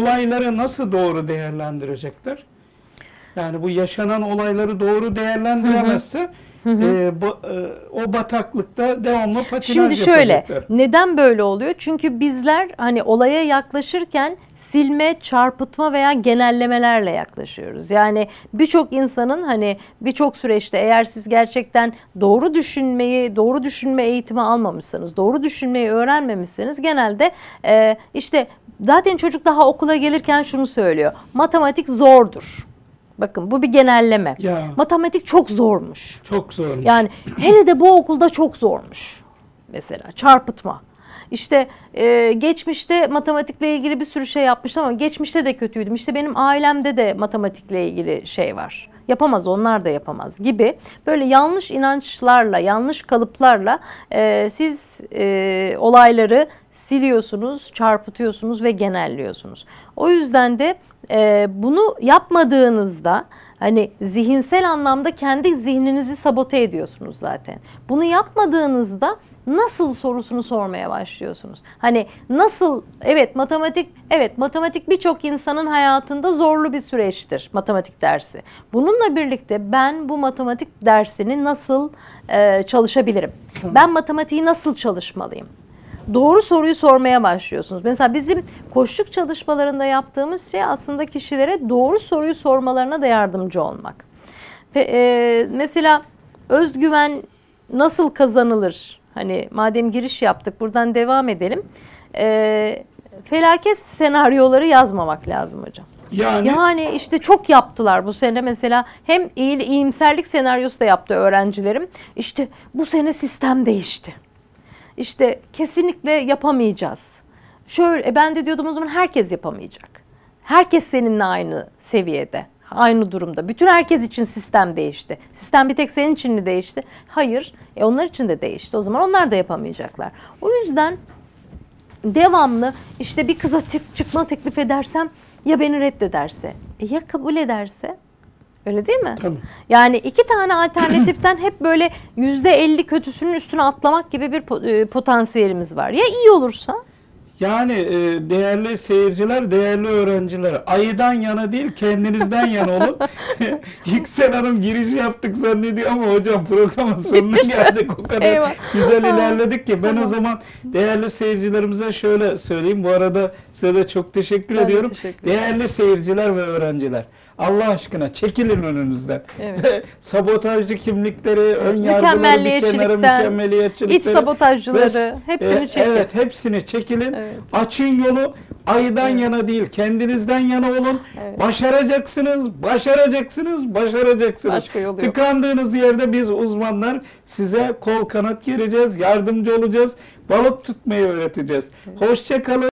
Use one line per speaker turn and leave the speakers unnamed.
olayları nasıl doğru değerlendirecekler? Yani bu yaşanan olayları doğru değerlendiremezse e, ba- e, o bataklıkta devamlı patinaj
Şimdi şöyle,
yapacaklar.
neden böyle oluyor? Çünkü bizler hani olaya yaklaşırken silme, çarpıtma veya genellemelerle yaklaşıyoruz. Yani birçok insanın hani birçok süreçte eğer siz gerçekten doğru düşünmeyi, doğru düşünme eğitimi almamışsanız, doğru düşünmeyi öğrenmemişseniz genelde e, işte zaten çocuk daha okula gelirken şunu söylüyor. Matematik zordur. Bakın bu bir genelleme.
Ya.
Matematik çok zormuş.
Çok zormuş.
Yani hele de bu okulda çok zormuş. Mesela çarpıtma. İşte e, geçmişte matematikle ilgili bir sürü şey yapmıştım ama geçmişte de kötüydüm. İşte benim ailemde de matematikle ilgili şey var. Yapamaz onlar da yapamaz gibi böyle yanlış inançlarla, yanlış kalıplarla e, siz e, olayları siliyorsunuz, çarpıtıyorsunuz ve genelliyorsunuz. O yüzden de e, bunu yapmadığınızda hani zihinsel anlamda kendi zihninizi sabote ediyorsunuz zaten. Bunu yapmadığınızda nasıl sorusunu sormaya başlıyorsunuz. Hani nasıl evet matematik evet matematik birçok insanın hayatında zorlu bir süreçtir matematik dersi. Bununla birlikte ben bu matematik dersini nasıl e, çalışabilirim? Ben matematiği nasıl çalışmalıyım? Doğru soruyu sormaya başlıyorsunuz. Mesela bizim koşluk çalışmalarında yaptığımız şey aslında kişilere doğru soruyu sormalarına da yardımcı olmak. Ve, e, mesela özgüven nasıl kazanılır? Hani madem giriş yaptık buradan devam edelim. E, felaket senaryoları yazmamak lazım hocam.
yani
Yani işte çok yaptılar bu sene mesela hem iyi, iyimserlik senaryosu da yaptı öğrencilerim. İşte bu sene sistem değişti. İşte kesinlikle yapamayacağız. Şöyle e ben de diyordum o zaman herkes yapamayacak. Herkes seninle aynı seviyede, aynı durumda. Bütün herkes için sistem değişti. Sistem bir tek senin için mi değişti? Hayır. E onlar için de değişti. O zaman onlar da yapamayacaklar. O yüzden devamlı işte bir kıza çıkma teklif edersem ya beni reddederse e ya kabul ederse öyle değil mi?
Tabii.
Yani iki tane alternatiften hep böyle yüzde elli kötüsünün üstüne atlamak gibi bir e, potansiyelimiz var. Ya iyi olursa
Yani e, değerli seyirciler, değerli öğrenciler, ayıdan yana değil kendinizden yana olun. Yüksel Hanım giriş yaptık zannediyor ama hocam programın sonuna geldik. O kadar
Eyvah.
güzel ilerledik ki. Ben o zaman değerli seyircilerimize şöyle söyleyeyim. Bu arada size de çok teşekkür
Ben
ediyorum.
teşekkür.
Değerli seyirciler ve öğrenciler. Allah aşkına çekilin önünüzden.
Evet.
Ve sabotajcı kimlikleri, ön yargıları bir kenara, mükemmeliyetçilikleri.
iç sabotajcıları
ve-
hepsini
e,
çekin.
Evet hepsini çekilin.
Evet.
Açın yolu ayıdan yana değil kendinizden yana olun.
Evet.
Başaracaksınız, başaracaksınız, başaracaksınız.
Başka yolu yok.
Tıkandığınız yerde biz uzmanlar size kol kanat gereceğiz, yardımcı olacağız. Balık tutmayı öğreteceğiz. Hoşça kalın.